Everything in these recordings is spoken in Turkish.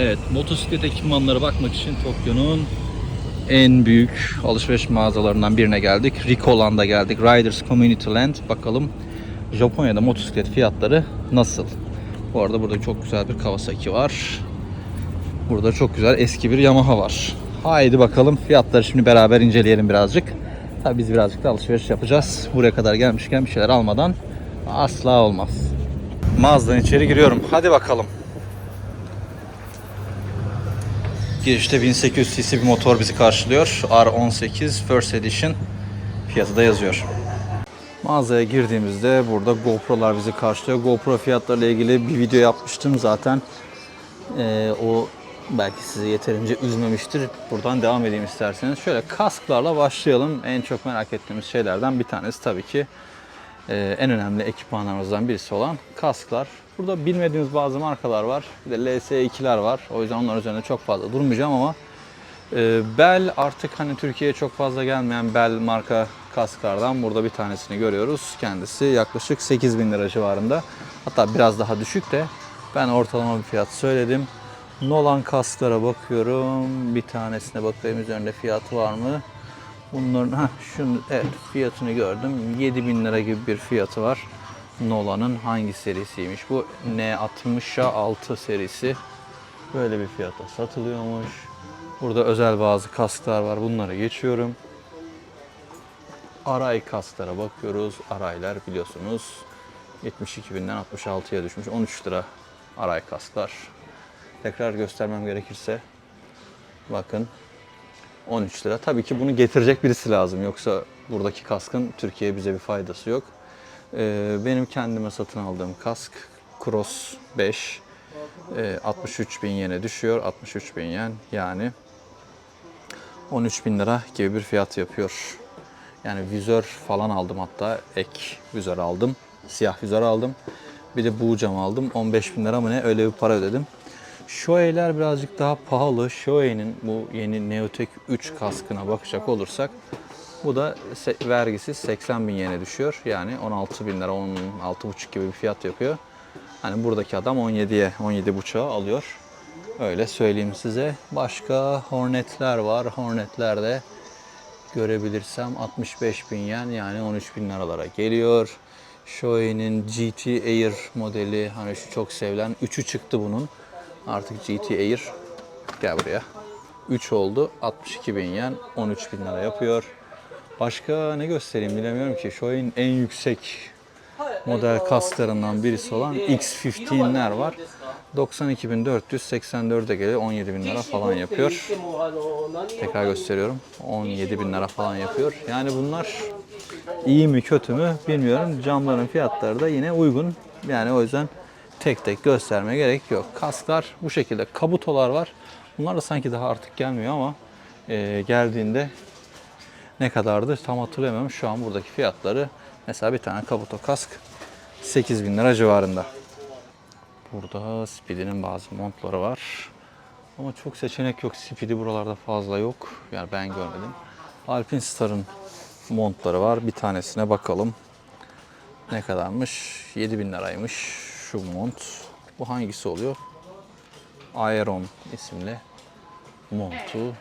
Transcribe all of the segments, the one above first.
Evet, motosiklet ekipmanları bakmak için Tokyo'nun en büyük alışveriş mağazalarından birine geldik. Ricoland'a geldik. Riders Community Land. Bakalım Japonya'da motosiklet fiyatları nasıl? Bu arada burada çok güzel bir Kawasaki var. Burada çok güzel eski bir Yamaha var. Haydi bakalım fiyatları şimdi beraber inceleyelim birazcık. Tabii biz birazcık da alışveriş yapacağız. Buraya kadar gelmişken bir şeyler almadan asla olmaz. Mağazadan içeri giriyorum. Hadi bakalım. Girişte 1800 cc bir motor bizi karşılıyor. R18 First Edition fiyatı da yazıyor. Mağazaya girdiğimizde burada GoPro'lar bizi karşılıyor. GoPro fiyatlarıyla ilgili bir video yapmıştım zaten. Ee, o belki sizi yeterince üzmemiştir. Buradan devam edeyim isterseniz. Şöyle kasklarla başlayalım. En çok merak ettiğimiz şeylerden bir tanesi tabii ki e, en önemli ekipmanlarımızdan birisi olan kasklar. Burada bilmediğimiz bazı markalar var. Bir de LS2'ler var. O yüzden onlar üzerinde çok fazla durmayacağım ama e, Bell artık hani Türkiye'ye çok fazla gelmeyen Bell marka kasklardan burada bir tanesini görüyoruz. Kendisi yaklaşık 8000 lira civarında. Hatta biraz daha düşük de ben ortalama bir fiyat söyledim. Nolan kasklara bakıyorum. Bir tanesine bakayım üzerinde fiyatı var mı? Bunların ha şunu evet fiyatını gördüm. 7000 lira gibi bir fiyatı var. Nolan'ın hangi serisiymiş bu? N60A6 serisi. Böyle bir fiyata satılıyormuş. Burada özel bazı kasklar var. Bunları geçiyorum. Aray kasklara bakıyoruz. Araylar biliyorsunuz 72.000'den 66'ya düşmüş. 13 lira aray kasklar. Tekrar göstermem gerekirse bakın 13 lira. Tabii ki bunu getirecek birisi lazım. Yoksa buradaki kaskın Türkiye'ye bize bir faydası yok. Ee, benim kendime satın aldığım kask Cross 5. Ee, 63 bin yene düşüyor. 63 bin yen yani 13 bin lira gibi bir fiyat yapıyor. Yani vizör falan aldım hatta ek vizör aldım. Siyah vizör aldım. Bir de bu cam aldım. 15 bin lira mı ne öyle bir para ödedim. Shoei'ler birazcık daha pahalı. Shoei'nin bu yeni Neotech 3 kaskına bakacak olursak bu da vergisiz 80 bin yene düşüyor. Yani 16 bin lira, 16,5 gibi bir fiyat yapıyor. Hani buradaki adam 17'ye, 17,5'a alıyor. Öyle söyleyeyim size. Başka Hornet'ler var. Hornet'ler de görebilirsem 65 bin yen yani 13 bin liralara geliyor. Shoei'nin GT Air modeli hani şu çok sevilen 3'ü çıktı bunun. Artık GT Air gel buraya. 3 oldu 62 bin yen 13 bin lira yapıyor. Başka ne göstereyim bilemiyorum ki. Shoei'nin en yüksek model kasklarından birisi olan X15'ler var. 92.484'e geliyor 17 bin lira falan yapıyor. Tekrar gösteriyorum. 17 bin lira falan yapıyor. Yani bunlar iyi mi kötü mü bilmiyorum. Camların fiyatları da yine uygun. Yani o yüzden tek tek göstermeye gerek yok. Kasklar bu şekilde. Kabutolar var. Bunlar da sanki daha artık gelmiyor ama e, geldiğinde ne kadardı tam hatırlamıyorum. Şu an buradaki fiyatları mesela bir tane kabuto kask 8 bin lira civarında. Burada Speedy'nin bazı montları var. Ama çok seçenek yok. Speedy buralarda fazla yok. Yani ben görmedim. Alpinstar'ın montları var. Bir tanesine bakalım. Ne kadarmış? 7000 liraymış şu mont. Bu hangisi oluyor? Aeron isimli montu.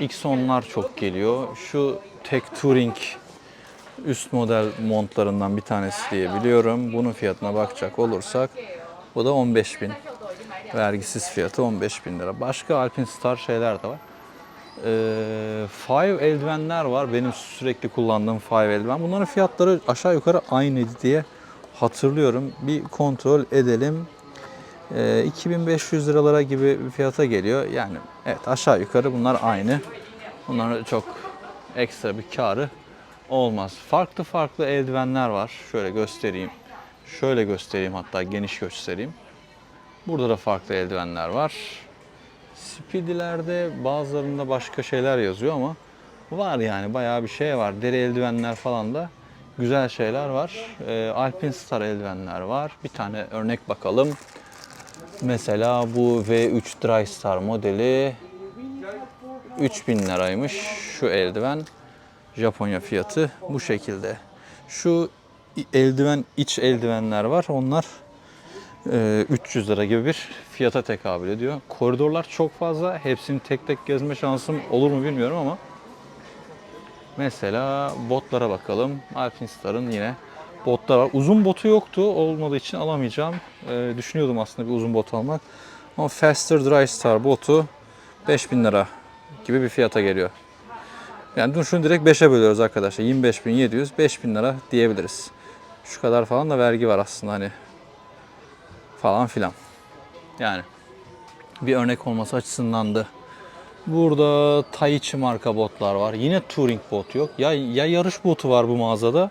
X10'lar çok geliyor. Şu Tech Touring üst model montlarından bir tanesi diye biliyorum. Bunun fiyatına bakacak olursak bu da 15 bin. Vergisiz fiyatı 15 bin lira. Başka Alpinstar şeyler de var. Ee, Five eldivenler var. Benim sürekli kullandığım Five eldiven. Bunların fiyatları aşağı yukarı aynıydı diye hatırlıyorum. Bir kontrol edelim. Ee, 2500 liralara gibi bir fiyata geliyor. Yani evet aşağı yukarı bunlar aynı. Bunların çok ekstra bir karı olmaz. Farklı farklı eldivenler var. Şöyle göstereyim. Şöyle göstereyim hatta geniş göstereyim. Burada da farklı eldivenler var. Speedy'lerde bazılarında başka şeyler yazıyor ama var yani bayağı bir şey var. Deri eldivenler falan da güzel şeyler var. Ee, Alpinstar eldivenler var. Bir tane örnek bakalım. Mesela bu V3 Drystar modeli 3000 liraymış şu eldiven. Japonya fiyatı bu şekilde. Şu eldiven iç eldivenler var. Onlar e, 300 lira gibi bir fiyata tekabül ediyor. Koridorlar çok fazla. Hepsini tek tek gezme şansım olur mu bilmiyorum ama mesela botlara bakalım. Alpinstar'ın yine botlar var. Uzun botu yoktu. Olmadığı için alamayacağım. E, düşünüyordum aslında bir uzun bot almak. Ama Faster Dry Star botu 5000 lira gibi bir fiyata geliyor. Yani dur şunu direkt 5'e bölüyoruz arkadaşlar. 25.700, 5000 lira diyebiliriz. Şu kadar falan da vergi var aslında hani falan filan. Yani bir örnek olması açısından da burada Taichi marka botlar var. Yine touring bot yok. Ya, ya yarış botu var bu mağazada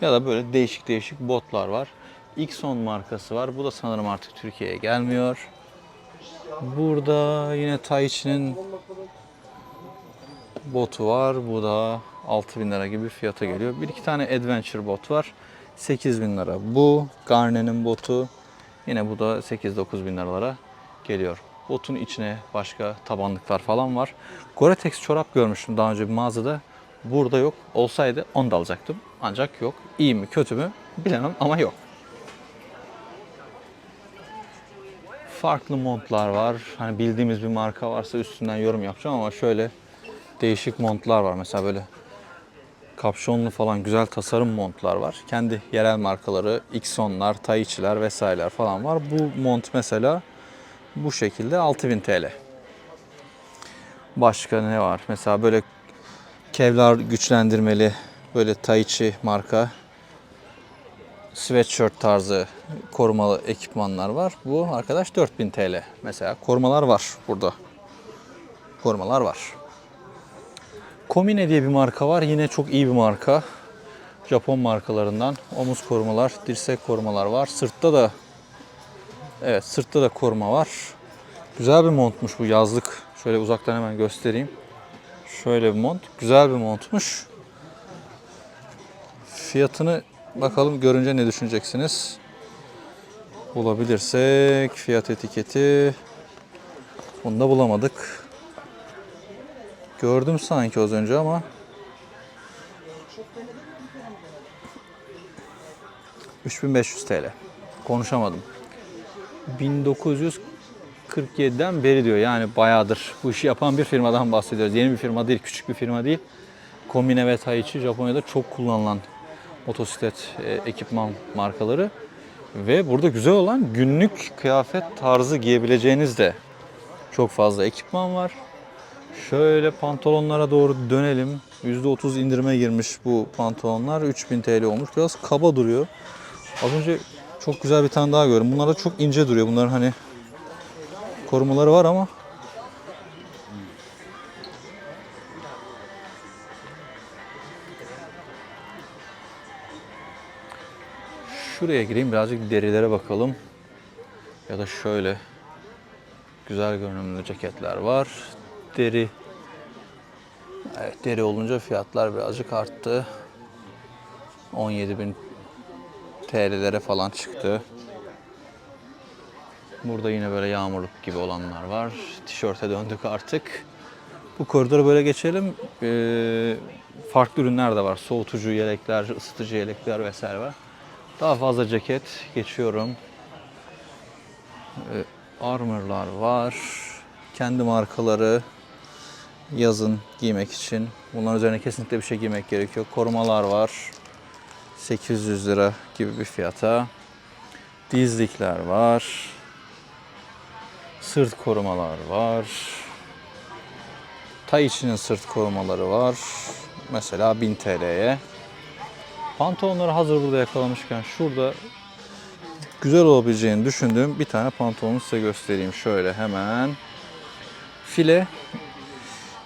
ya da böyle değişik değişik botlar var. Xon markası var. Bu da sanırım artık Türkiye'ye gelmiyor. Burada yine Taichi'nin botu var. Bu da 6000 lira gibi fiyata geliyor. Bir iki tane Adventure bot var. 8000 lira. Bu Garne'nin botu. Yine bu da 8-9 bin liralara geliyor. Botun içine başka tabanlıklar falan var. Gore-Tex çorap görmüştüm daha önce bir mağazada. Burada yok. Olsaydı onu da alacaktım. Ancak yok. İyi mi kötü mü bilemem ama yok. Farklı montlar var. Hani bildiğimiz bir marka varsa üstünden yorum yapacağım ama şöyle değişik montlar var. Mesela böyle kapşonlu falan güzel tasarım montlar var. Kendi yerel markaları, Xon'lar, Taichi'ler vesaireler falan var. Bu mont mesela bu şekilde 6000 TL. Başka ne var? Mesela böyle kevlar güçlendirmeli böyle Taichi marka sweatshirt tarzı korumalı ekipmanlar var. Bu arkadaş 4000 TL. Mesela korumalar var burada. Korumalar var. Komine diye bir marka var. Yine çok iyi bir marka. Japon markalarından. Omuz korumalar, dirsek korumalar var. Sırtta da Evet, sırtta da koruma var. Güzel bir montmuş bu yazlık. Şöyle uzaktan hemen göstereyim. Şöyle bir mont. Güzel bir montmuş. Fiyatını bakalım görünce ne düşüneceksiniz? Bulabilirsek fiyat etiketi bunu da bulamadık. Gördüm sanki az önce ama. ...3500 TL. Konuşamadım. 1947'den beri diyor. Yani bayağıdır bu işi yapan bir firmadan bahsediyoruz. Yeni bir firma değil, küçük bir firma değil. Kombine ve Taichi Japonya'da çok kullanılan motosiklet e, ekipman markaları. Ve burada güzel olan günlük kıyafet tarzı giyebileceğiniz de çok fazla ekipman var. Şöyle pantolonlara doğru dönelim. %30 indirime girmiş bu pantolonlar. 3000 TL olmuş. Biraz kaba duruyor. Az önce çok güzel bir tane daha gördüm. Bunlar da çok ince duruyor. Bunların hani korumaları var ama Şuraya gireyim birazcık derilere bakalım. Ya da şöyle güzel görünümlü ceketler var. Deri Evet deri olunca fiyatlar birazcık arttı. 17.000 TL'lere falan çıktı. Burada yine böyle yağmurluk gibi olanlar var. Tişörte döndük artık. Bu koridoru böyle geçelim. Ee, farklı ürünler de var. Soğutucu yelekler, ısıtıcı yelekler vesaire var. Daha fazla ceket geçiyorum. Ee, armor'lar var. Kendi markaları yazın giymek için. Bunların üzerine kesinlikle bir şey giymek gerekiyor. Korumalar var. 800 lira gibi bir fiyata. Dizlikler var. Sırt korumalar var. Taichi'nin sırt korumaları var. Mesela 1000 TL'ye. Pantolonları hazır burada yakalamışken şurada güzel olabileceğini düşündüğüm bir tane pantolonu size göstereyim. Şöyle hemen. File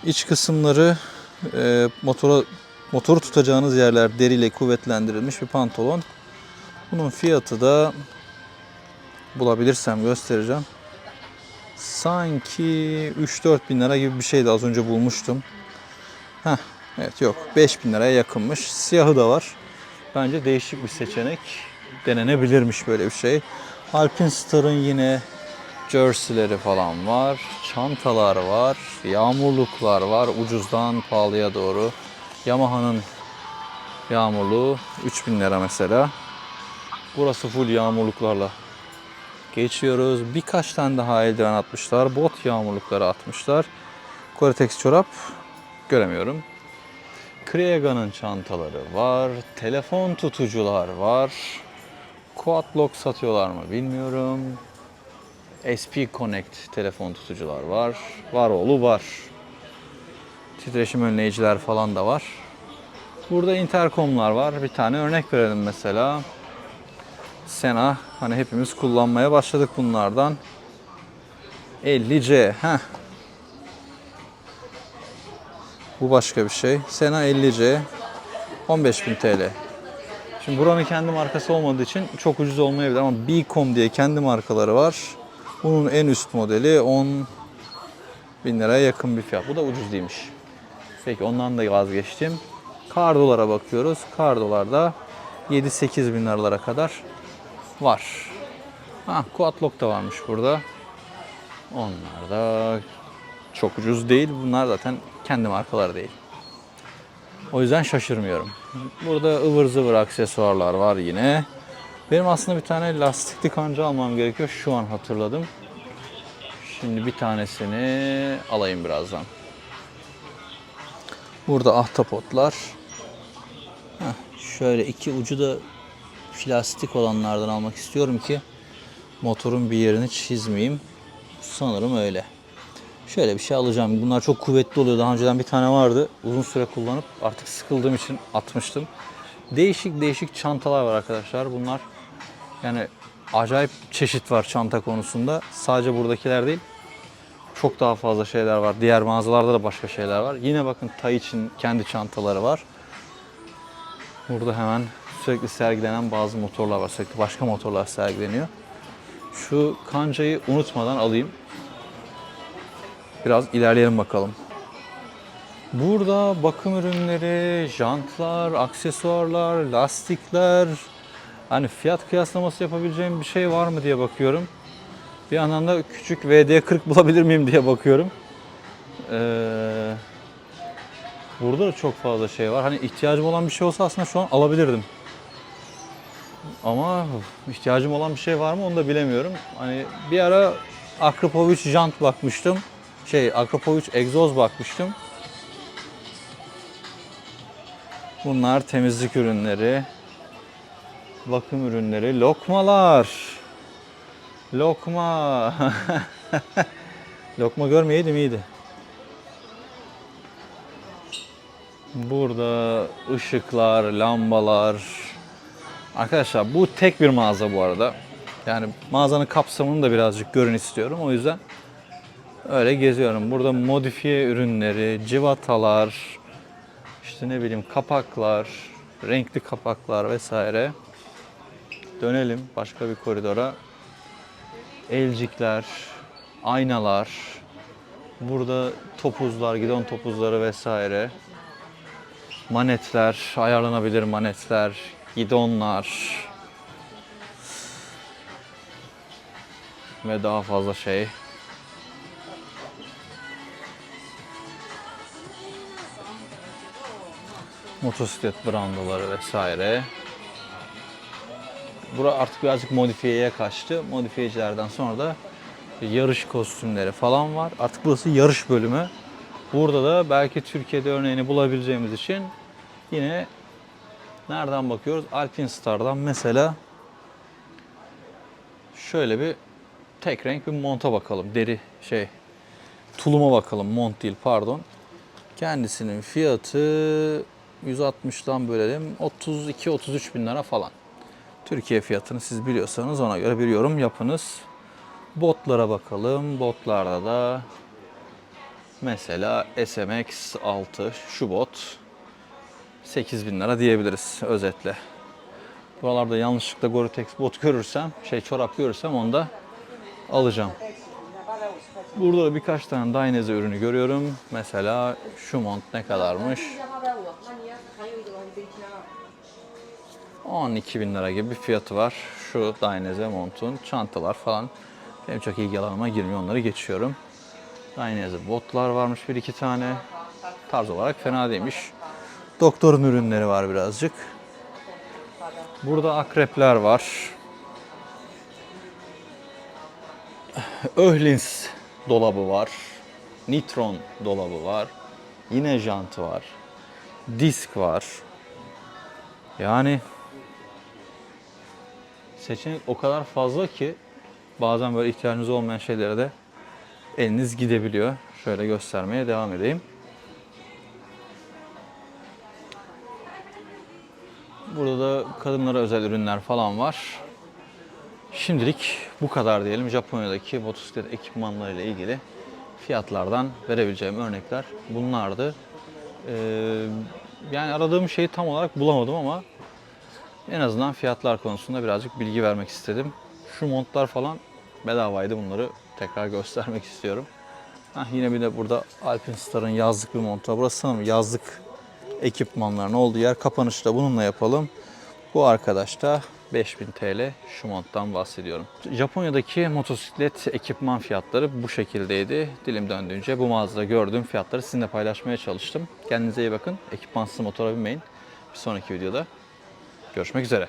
iç kısımları e, motora motoru tutacağınız yerler deriyle kuvvetlendirilmiş bir pantolon. Bunun fiyatı da bulabilirsem göstereceğim. Sanki 3-4 bin lira gibi bir şeydi az önce bulmuştum. Heh, evet yok 5 bin liraya yakınmış. Siyahı da var. Bence değişik bir seçenek. Denenebilirmiş böyle bir şey. Alpinstar'ın yine jerseyleri falan var. Çantalar var. Yağmurluklar var. Ucuzdan pahalıya doğru. Yamaha'nın yağmurluğu 3000 lira mesela. Burası full yağmurluklarla Geçiyoruz. Birkaç tane daha eldiven atmışlar. Bot yağmurlukları atmışlar. Gore-Tex çorap göremiyorum. Kriega'nın çantaları var. Telefon tutucular var. Quad lock satıyorlar mı bilmiyorum. SP Connect telefon tutucular var. Var oğlu var. Titreşim önleyiciler falan da var. Burada interkomlar var. Bir tane örnek verelim mesela. Sena hani hepimiz kullanmaya başladık bunlardan. 50C. Heh. Bu başka bir şey. Sena 50C. 15.000 TL. Şimdi buranın kendi markası olmadığı için çok ucuz olmayabilir ama Bcom diye kendi markaları var. Bunun en üst modeli 10 bin liraya yakın bir fiyat. Bu da ucuz değilmiş. Peki ondan da vazgeçtim. Kardolara bakıyoruz. Kardolarda 7-8 bin liralara kadar var. Ha, Quadlock da varmış burada. Onlar da çok ucuz değil. Bunlar zaten kendi markaları değil. O yüzden şaşırmıyorum. Burada ıvır zıvır aksesuarlar var yine. Benim aslında bir tane lastikli kanca almam gerekiyor. Şu an hatırladım. Şimdi bir tanesini alayım birazdan. Burada ahtapotlar. Heh, şöyle iki ucu da plastik olanlardan almak istiyorum ki motorun bir yerini çizmeyeyim. Sanırım öyle. Şöyle bir şey alacağım. Bunlar çok kuvvetli oluyor. Daha önceden bir tane vardı. Uzun süre kullanıp artık sıkıldığım için atmıştım. Değişik değişik çantalar var arkadaşlar. Bunlar yani acayip çeşit var çanta konusunda. Sadece buradakiler değil. Çok daha fazla şeyler var. Diğer mağazalarda da başka şeyler var. Yine bakın Tay için kendi çantaları var. Burada hemen sürekli sergilenen bazı motorlar var. Sürekli başka motorlar sergileniyor. Şu kancayı unutmadan alayım. Biraz ilerleyelim bakalım. Burada bakım ürünleri, jantlar, aksesuarlar, lastikler. Hani fiyat kıyaslaması yapabileceğim bir şey var mı diye bakıyorum. Bir yandan da küçük VD40 bulabilir miyim diye bakıyorum. Ee, burada da çok fazla şey var. Hani ihtiyacım olan bir şey olsa aslında şu an alabilirdim. Ama ihtiyacım olan bir şey var mı onu da bilemiyorum. Hani bir ara Akropovic jant bakmıştım. Şey Akropovic egzoz bakmıştım. Bunlar temizlik ürünleri. Bakım ürünleri, lokmalar. Lokma. Lokma görmeyeydim iyiydi. Burada ışıklar, lambalar. Arkadaşlar bu tek bir mağaza bu arada. Yani mağazanın kapsamını da birazcık görün istiyorum. O yüzden öyle geziyorum. Burada modifiye ürünleri, civatalar, işte ne bileyim kapaklar, renkli kapaklar vesaire. Dönelim başka bir koridora. Elcikler, aynalar, burada topuzlar, gidon topuzları vesaire. Manetler, ayarlanabilir manetler, gidonlar ve daha fazla şey. Motosiklet brandaları vesaire. Bura artık birazcık modifiyeye kaçtı. Modifiyecilerden sonra da yarış kostümleri falan var. Artık burası yarış bölümü. Burada da belki Türkiye'de örneğini bulabileceğimiz için yine nereden bakıyoruz? Alpine Star'dan mesela şöyle bir tek renk bir monta bakalım. Deri şey tuluma bakalım. Mont değil pardon. Kendisinin fiyatı 160'dan bölelim 32-33 bin lira falan. Türkiye fiyatını siz biliyorsanız ona göre bir yorum yapınız. Botlara bakalım. Botlarda da mesela SMX 6 şu bot 8 bin lira diyebiliriz özetle. Buralarda yanlışlıkla Gore-Tex bot görürsem, şey çorap görürsem onu da alacağım. Burada da birkaç tane Dainese ürünü görüyorum. Mesela şu mont ne kadarmış? 12 bin lira gibi bir fiyatı var. Şu Dainese montun çantalar falan. Benim çok ilgi alanıma girmiyor onları geçiyorum. Dainese botlar varmış bir iki tane. Tarz olarak fena değilmiş. Doktorun ürünleri var birazcık. Burada akrepler var. Öhlins dolabı var. Nitron dolabı var. Yine jantı var. Disk var. Yani seçenek o kadar fazla ki bazen böyle ihtiyacınız olmayan şeylere de eliniz gidebiliyor. Şöyle göstermeye devam edeyim. Burada da kadınlara özel ürünler falan var. Şimdilik bu kadar diyelim. Japonya'daki motosiklet ekipmanlarıyla ilgili fiyatlardan verebileceğim örnekler bunlardı. Ee, yani aradığım şeyi tam olarak bulamadım ama en azından fiyatlar konusunda birazcık bilgi vermek istedim. Şu montlar falan bedavaydı bunları tekrar göstermek istiyorum. Hah, yine bir de burada Alpinstar'ın yazlık bir montu. Burası sanırım yazlık ekipmanların olduğu yer. Kapanışı da bununla yapalım. Bu arkadaş da 5000 TL şu monttan bahsediyorum. Japonya'daki motosiklet ekipman fiyatları bu şekildeydi. Dilim döndüğünce bu mağazada gördüğüm fiyatları sizinle paylaşmaya çalıştım. Kendinize iyi bakın. Ekipmansız motora binmeyin. Bir sonraki videoda görüşmek üzere.